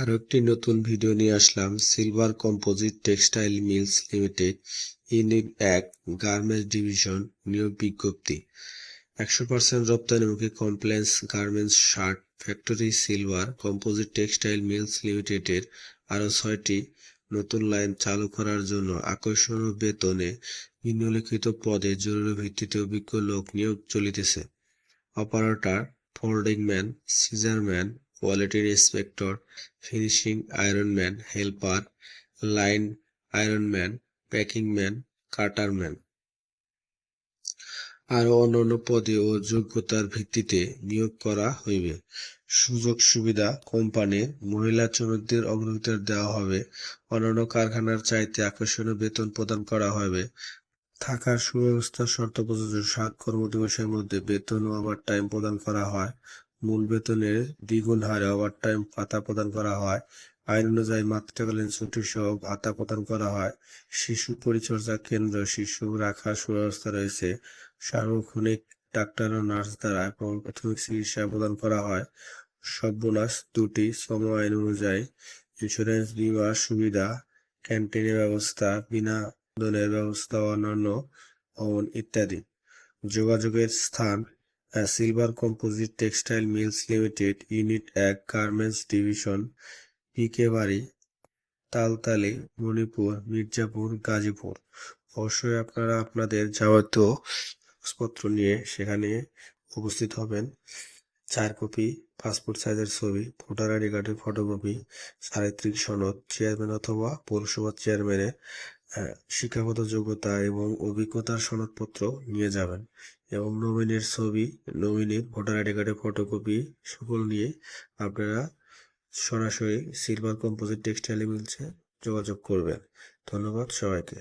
আরও একটি নতুন ভিডিও নিয়ে আসলাম silver composite textile mills limited unit এক গার্মেন্টস ডিভিশন নিয়োগ বিজ্ঞপ্তি। একশো percent রপ্তানিমুখী compliance garments shirt factory silver composite textile mills লিমিটেডের আরও ছয়টি নতুন লাইন চালু করার জন্য আকর্ষণীয় বেতনে নিম্নলিখিত পদে জরুরি ভিত্তিতে অভিজ্ঞ লোক নিয়োগ চলিতেছে। Operator folding man scissor quality inspector, finishing iron man, helper, line iron man, packing man, cutter man. আরও অন্যান্য পদে ও যোগ্যতার ভিত্তিতে নিয়োগ করা হইবে। সুযোগ সুবিধা কোম্পানির মহিলা শ্রমিকদের অগ্রাধিকার দেওয়া হবে। অন্যান্য কারখানার চাইতে আকর্ষণীয় বেতন প্রদান করা হবে। থাকার সুব্যবস্থা, শর্ত প্রযোজ্য। সাত কর্মদিবসের মধ্যে বেতন ও ওভার টাইম প্রদান করা হয়। মূল বেতনের দ্বিগুণ হারে ওভার টাইম ভাতা প্রদান করা হয়। আইন অনুযায়ী মাতৃকালীন ছুটি সহ ভাতা প্রদান করা হয়। শিশু পরিচর্যা কেন্দ্র শিশু রাখার সুব্যবস্থা রয়েছে। সার্বক্ষণিক ডাক্তার ও নার্স দ্বারা এবং প্রাথমিক চিকিৎসা প্রদান করা হয়। সর্বনাশ দুটি শ্রম আইন অনুযায়ী ইন্স্যুরেন্স বিমা সুবিধা, ক্যান্টিনের ব্যবস্থা বিনোদনের ব্যবস্থা, অন্যান্য ভবন ইত্যাদি। যোগাযোগের স্থান silver composite textile mills limited unit এক গার্মেন্টস ডিভিশন পিকে বাড়ি তালতালি মণিপুর মির্জাপুর গাজীপুর অবশ্যই আপনারা আপনাদের যাবতীয় কাগজপত্র নিয়ে সেখানে উপস্থিত হবেন। চার কপি পাসপোর্ট সাইজের ছবি, ভোটার আইডি কার্ডের ফটোকপি চারিত্রিক সনদ চেয়ারম্যান অথবা পৌরসভার চেয়ারম্যানের শিক্ষাগত যোগ্যতা এবং অভিজ্ঞতার সনদপত্র নিয়ে যাবেন এবং নমিনির ছবি নমিনির ভোটার আইডি কার্ডের ফটোকপি সকল নিয়ে আপনারা সরাসরি সিলভার কম্পোজিট টেক্সটাইল মিলছে যোগাযোগ করবেন। ধন্যবাদ সবাইকে।